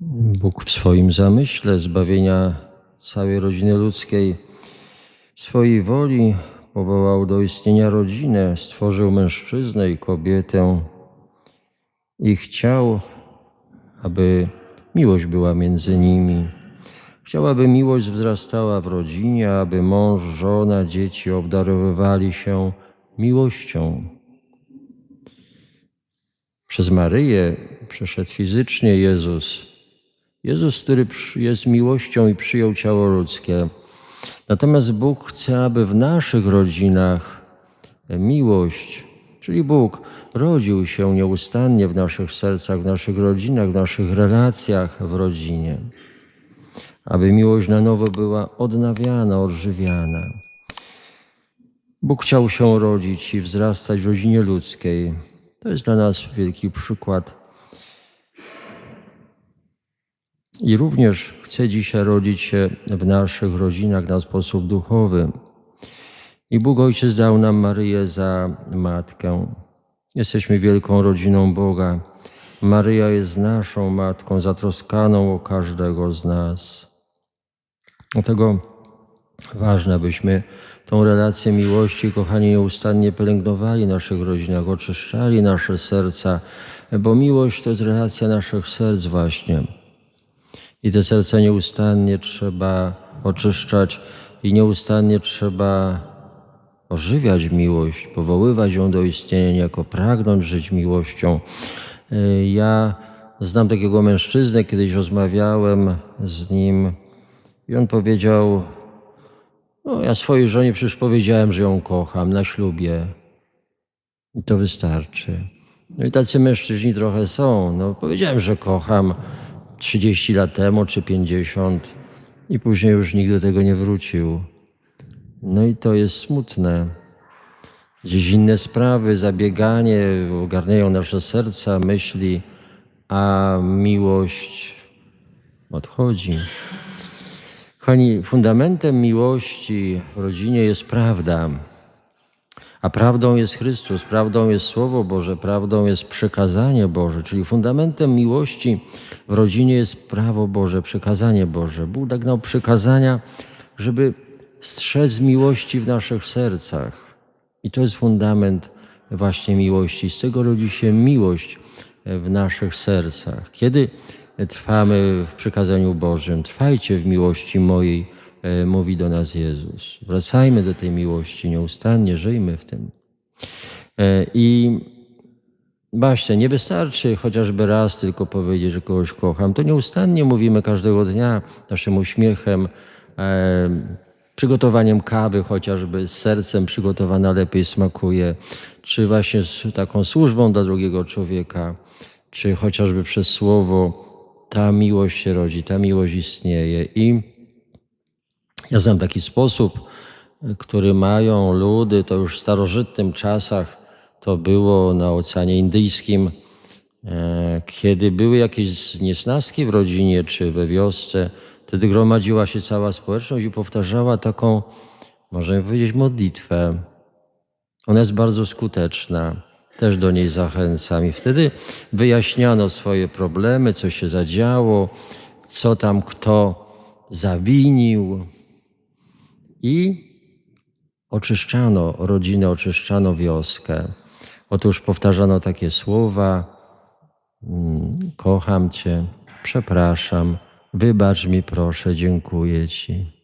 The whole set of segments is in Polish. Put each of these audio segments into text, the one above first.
Bóg w swoim zamyśle zbawienia całej rodziny ludzkiej, w swojej woli powołał do istnienia rodzinę, stworzył mężczyznę i kobietę i chciał, aby miłość była między nimi. Chciał, aby miłość wzrastała w rodzinie, aby mąż, żona, dzieci obdarowywali się miłością. Przez Maryję przeszedł fizycznie Jezus. Jezus, który jest miłością i przyjął ciało ludzkie. Natomiast Bóg chce, aby w naszych rodzinach miłość, czyli Bóg, rodził się nieustannie w naszych sercach, w naszych rodzinach, w naszych relacjach w rodzinie. Aby miłość na nowo była odnawiana, odżywiana. Bóg chciał się rodzić i wzrastać w rodzinie ludzkiej. To jest dla nas wielki przykład. I również chce dzisiaj rodzić się w naszych rodzinach na sposób duchowy. I Bóg Ojciec dał nam Maryję za matkę. Jesteśmy wielką rodziną Boga. Maryja jest naszą matką, zatroskaną o każdego z nas. Dlatego ważne, abyśmy tą relację miłości, kochani, nieustannie pielęgnowali w naszych rodzinach, oczyszczali nasze serca, bo miłość to jest relacja naszych serc właśnie. I te serca nieustannie trzeba oczyszczać i nieustannie trzeba ożywiać miłość, powoływać ją do istnienia, niejako pragnąć żyć miłością. Ja znam takiego mężczyznę, kiedyś rozmawiałem z nim i on powiedział, no ja swojej żonie przecież powiedziałem, że ją kocham na ślubie. I to wystarczy. No i tacy mężczyźni trochę są. No, powiedziałem, że kocham 30 lat temu czy 50 i później już nikt do tego nie wrócił. No i to jest smutne. Gdzieś inne sprawy, zabieganie ogarniają nasze serca, myśli, a miłość odchodzi. Kochani, fundamentem miłości w rodzinie jest prawda. A prawdą jest Chrystus, prawdą jest Słowo Boże, prawdą jest przekazanie Boże, czyli fundamentem miłości w rodzinie jest prawo Boże, przekazanie Boże. Bóg dał przekazania, żeby strzec miłości w naszych sercach. I to jest fundament właśnie miłości. Z tego rodzi się miłość w naszych sercach. Kiedy trwamy w przykazaniu Bożym, trwajcie w miłości mojej, mówi do nas Jezus. Wracajmy do tej miłości nieustannie, żyjmy w tym. E, I właśnie, nie wystarczy chociażby raz tylko powiedzieć, że kogoś kocham. To nieustannie mówimy każdego dnia naszym uśmiechem, e, przygotowaniem kawy chociażby, z sercem przygotowana lepiej smakuje, czy właśnie z taką służbą dla drugiego człowieka, czy chociażby przez słowo. Ta miłość się rodzi, ta miłość istnieje. I ja znam taki sposób, który mają ludy, to już w starożytnym czasach to było na Oceanie Indyjskim, e, kiedy były jakieś niesnaski w rodzinie czy we wiosce, wtedy gromadziła się cała społeczność i powtarzała taką, możemy powiedzieć, modlitwę. Ona jest bardzo skuteczna. Też do niej zachęcam. I wtedy wyjaśniano swoje problemy, co się zadziało, co tam kto zawinił. I oczyszczano rodzinę, oczyszczano wioskę. Otóż powtarzano takie słowa: mm, Kocham Cię, przepraszam, wybacz mi proszę, dziękuję Ci.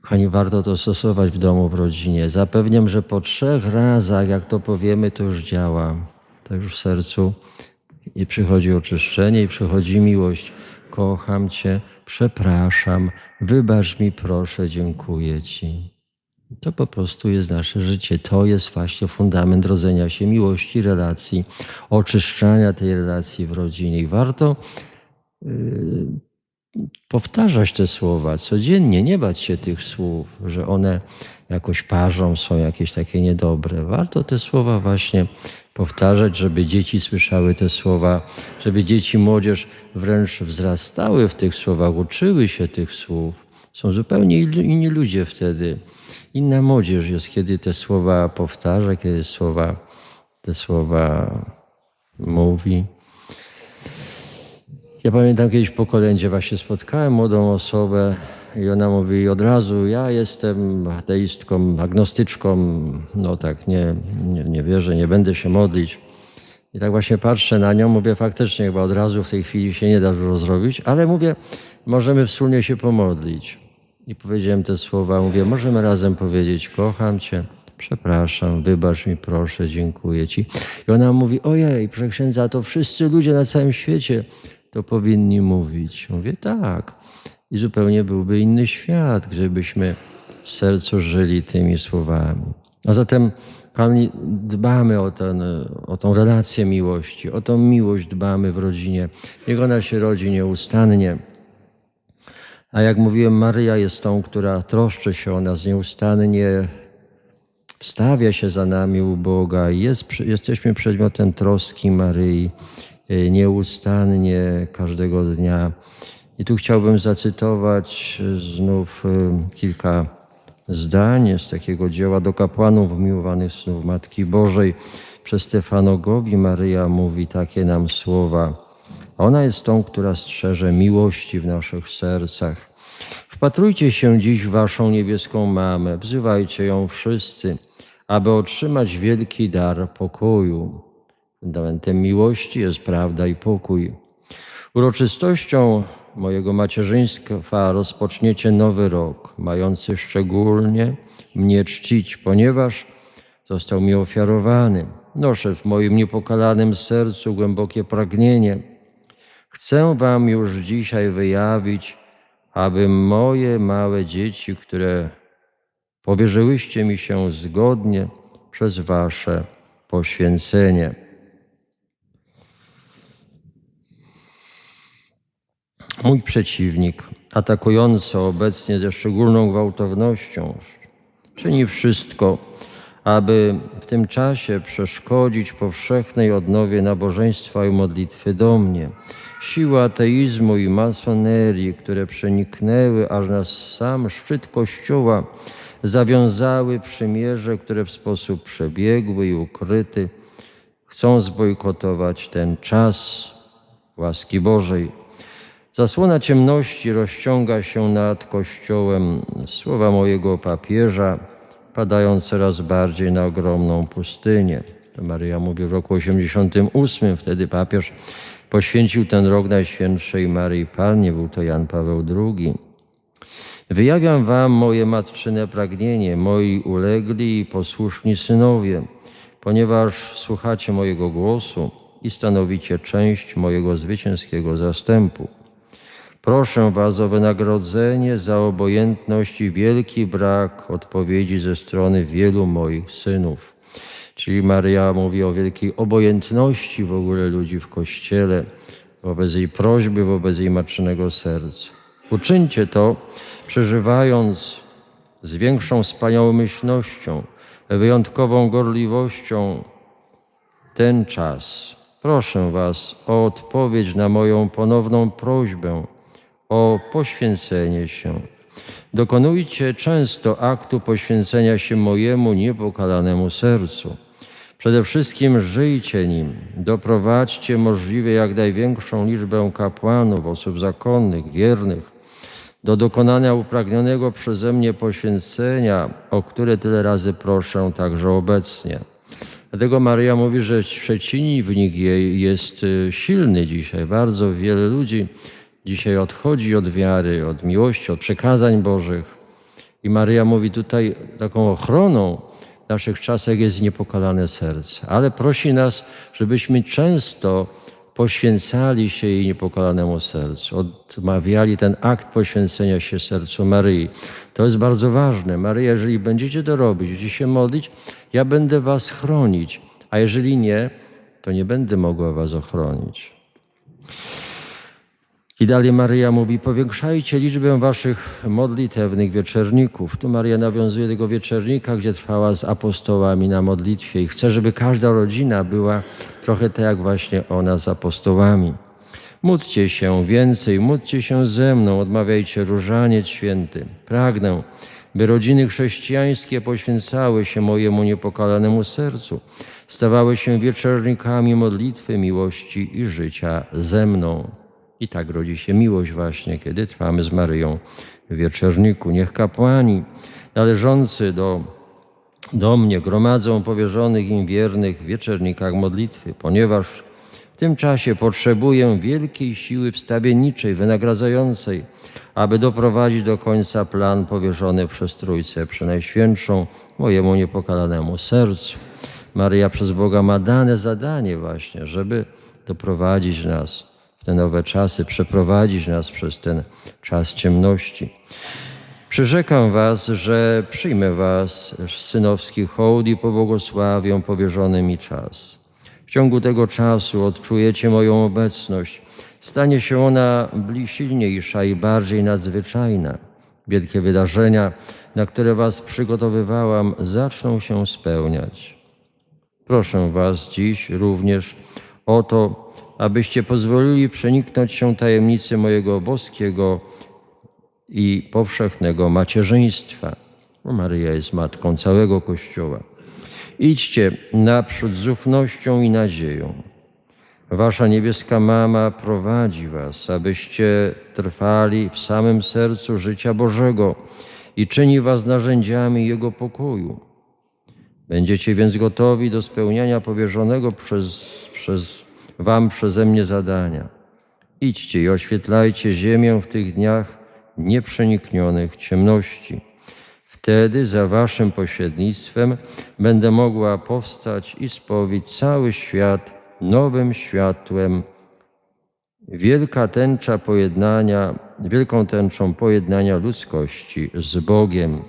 Kochani, warto to stosować w domu, w rodzinie. Zapewniam, że po trzech razach, jak to powiemy, to już działa. To już w sercu i przychodzi oczyszczenie, i przychodzi miłość. Kocham Cię, przepraszam, wybacz mi proszę, dziękuję Ci. To po prostu jest nasze życie. To jest właśnie fundament rodzenia się miłości, relacji, oczyszczania tej relacji w rodzinie. I warto yy, powtarzać te słowa codziennie, nie bać się tych słów, że one jakoś parzą, są jakieś takie niedobre. Warto te słowa właśnie powtarzać, żeby dzieci słyszały te słowa, żeby dzieci, młodzież wręcz wzrastały w tych słowach, uczyły się tych słów. Są zupełnie inni ludzie wtedy. Inna młodzież jest, kiedy te słowa powtarza, kiedy słowa, te słowa mówi. Ja pamiętam kiedyś po kolędzie właśnie spotkałem młodą osobę i ona mówi od razu, ja jestem ateistką, agnostyczką, no tak, nie, nie, nie wierzę, nie będę się modlić. I tak właśnie patrzę na nią, mówię, faktycznie chyba od razu w tej chwili się nie da dużo zrobić, ale mówię, możemy wspólnie się pomodlić. I powiedziałem te słowa, mówię, możemy razem powiedzieć, kocham Cię, przepraszam, wybacz mi proszę, dziękuję Ci. I ona mówi, ojej, proszę księdza, to wszyscy ludzie na całym świecie to powinni mówić. Mówię, tak. I zupełnie byłby inny świat, gdybyśmy w sercu żyli tymi słowami. A zatem, dbamy o, ten, o tą relację miłości, o tą miłość dbamy w rodzinie. Niech ona się rodzi nieustannie. A jak mówiłem, Maryja jest tą, która troszczy się o nas nieustannie, wstawia się za nami u Boga i jest, jesteśmy przedmiotem troski Maryi nieustannie każdego dnia. I tu chciałbym zacytować znów y, kilka zdań z takiego dzieła do kapłanów miłowanych synów Matki Bożej. Przez Stefano Gobi Maryja mówi takie nam słowa. Ona jest tą, która strzeże miłości w naszych sercach. Wpatrujcie się dziś w waszą niebieską mamę, wzywajcie ją wszyscy, aby otrzymać wielki dar pokoju. Fundamentem miłości jest prawda i pokój. Uroczystością mojego macierzyństwa rozpoczniecie nowy rok, mający szczególnie mnie czcić, ponieważ został mi ofiarowany. Noszę w moim niepokalanym sercu głębokie pragnienie. Chcę Wam już dzisiaj wyjawić, aby moje małe dzieci, które powierzyłyście mi się zgodnie przez Wasze poświęcenie. Mój przeciwnik, atakujący obecnie ze szczególną gwałtownością, czyni wszystko, aby w tym czasie przeszkodzić powszechnej odnowie nabożeństwa i modlitwy do mnie. Siły ateizmu i masonerii, które przeniknęły aż na sam szczyt Kościoła, zawiązały przymierze, które w sposób przebiegły i ukryty chcą zbojkotować ten czas łaski Bożej Zasłona ciemności rozciąga się nad Kościołem. Słowa mojego papieża padają coraz bardziej na ogromną pustynię. To Maryja mówi w roku 88. Wtedy papież poświęcił ten rok Najświętszej Maryi Pannie. Był to Jan Paweł II. Wyjawiam wam moje matczyne pragnienie, moi ulegli i posłuszni synowie, ponieważ słuchacie mojego głosu i stanowicie część mojego zwycięskiego zastępu. Proszę Was o wynagrodzenie za obojętność i wielki brak odpowiedzi ze strony wielu moich synów. Czyli Maria mówi o wielkiej obojętności w ogóle ludzi w Kościele, wobec jej prośby, wobec jej matczynego serca. Uczyńcie to, przeżywając z większą wspaniałomyślnością, wyjątkową gorliwością ten czas. Proszę Was o odpowiedź na moją ponowną prośbę o poświęcenie się. Dokonujcie często aktu poświęcenia się mojemu niepokalanemu sercu. Przede wszystkim żyjcie nim, doprowadźcie możliwie jak największą liczbę kapłanów, osób zakonnych, wiernych, do dokonania upragnionego przeze mnie poświęcenia, o które tyle razy proszę także obecnie. Dlatego Maria mówi, że przeciwnik jej jest y, silny dzisiaj. Bardzo wiele ludzi dzisiaj odchodzi od wiary, od miłości, od przekazań Bożych. I Maryja mówi tutaj taką ochroną w naszych czasach jest niepokalane serce, ale prosi nas, żebyśmy często poświęcali się jej niepokalanemu sercu, odmawiali ten akt poświęcenia się sercu Maryi. To jest bardzo ważne. Maryja, jeżeli będziecie to robić, będziecie się modlić, ja będę was chronić, a jeżeli nie, to nie będę mogła was ochronić. I dalej Maryja mówi, powiększajcie liczbę waszych modlitewnych wieczerników. Tu Maria nawiązuje tego wieczernika, gdzie trwała z apostołami na modlitwie i chce, żeby każda rodzina była trochę tak jak właśnie ona z apostołami. Módlcie się więcej, módlcie się ze mną, odmawiajcie różaniec święty. Pragnę, by rodziny chrześcijańskie poświęcały się mojemu niepokalanemu sercu, stawały się wieczernikami modlitwy, miłości i życia ze mną. I tak rodzi się miłość właśnie, kiedy trwamy z Maryją w wieczerniku. Niech kapłani należący do, do mnie gromadzą powierzonych im wiernych w wieczernikach modlitwy, ponieważ w tym czasie potrzebuję wielkiej siły wstawienniczej, wynagradzającej, aby doprowadzić do końca plan powierzony przez Trójcę Przenajświętszą mojemu niepokalanemu sercu. Maryja przez Boga ma dane zadanie właśnie, żeby doprowadzić nas te nowe czasy, przeprowadzić nas przez ten czas ciemności. Przyrzekam was, że przyjmę was z synowskich hołd i pobłogosławię powierzony mi czas. W ciągu tego czasu odczujecie moją obecność. Stanie się ona silniejsza i bardziej nadzwyczajna. Wielkie wydarzenia, na które was przygotowywałam, zaczną się spełniać. Proszę Was dziś również o to, abyście pozwolili przeniknąć się tajemnicy mojego boskiego i powszechnego macierzyństwa. Bo Maryja jest matką całego Kościoła. Idźcie naprzód z ufnością i nadzieją. Wasza niebieska mama prowadzi Was, abyście trwali w samym sercu życia Bożego i czyni Was narzędziami Jego pokoju. Będziecie więc gotowi do spełniania powierzonego przez, przez Wam przeze mnie zadania. Idźcie i oświetlajcie ziemię w tych dniach nieprzeniknionych ciemności. Wtedy za Waszym pośrednictwem będę mogła powstać i spowić cały świat nowym światłem wielka tęcza pojednania, wielką tęczą pojednania ludzkości z Bogiem.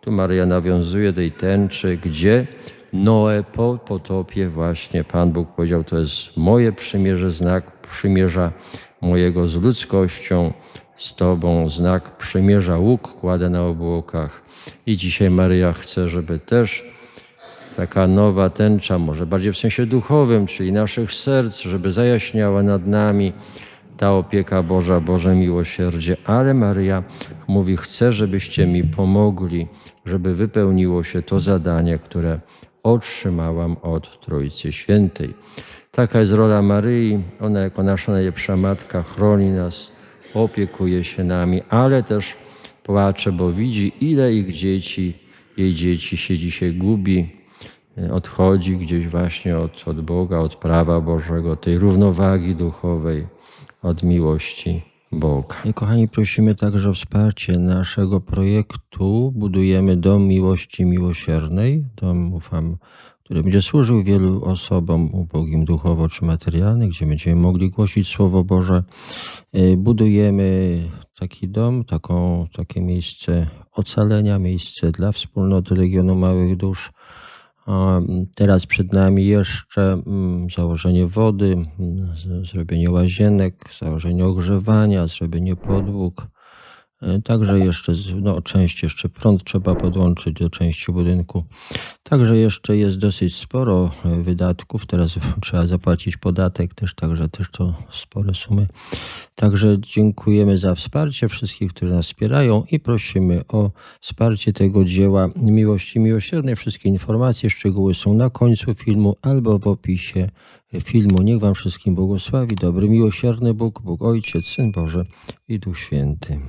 Tu Maria nawiązuje do tej tęczy, gdzie Noe po potopie właśnie Pan Bóg powiedział, to jest moje przymierze, znak przymierza mojego z ludzkością, z Tobą, znak przymierza, łuk kładę na obłokach. I dzisiaj Maryja chce, żeby też taka nowa tęcza, może bardziej w sensie duchowym, czyli naszych serc, żeby zajaśniała nad nami ta opieka Boża, Boże miłosierdzie. Ale Maryja mówi: Chcę, żebyście mi pomogli, żeby wypełniło się to zadanie, które otrzymałam od Trójcy Świętej. Taka jest rola Maryi. Ona, jako nasza najlepsza matka, chroni nas, opiekuje się nami, ale też płacze, bo widzi, ile ich dzieci, jej dzieci się dzisiaj gubi, odchodzi gdzieś właśnie od, od Boga, od prawa Bożego, tej równowagi duchowej, od miłości Boga. I kochani, prosimy także o wsparcie naszego projektu. Budujemy Dom Miłości Miłosiernej. Dom, ufam, który będzie służył wielu osobom ubogim duchowo czy materialnie, gdzie będziemy mogli głosić Słowo Boże. Y, Budujemy taki dom, taką, takie miejsce ocalenia, miejsce dla wspólnoty Legionu Małych Dusz. A Teraz przed nami jeszcze mm, założenie wody, mm, zrobienie łazienek, założenie ogrzewania, zrobienie podłóg. E, Także jeszcze, no, część jeszcze prąd trzeba podłączyć do części budynku. Także jeszcze jest dosyć sporo e, wydatków. Teraz trzeba zapłacić podatek też, także też to spore sumy. Także dziękujemy za wsparcie wszystkich, którzy nas wspierają i prosimy o wsparcie tego dzieła Miłości Miłosiernej. Wszystkie informacje, szczegóły są na końcu filmu albo w opisie filmu. Niech Wam wszystkim błogosławi dobry, miłosierny Bóg, Bóg Ojciec, Syn Boży i Duch Święty.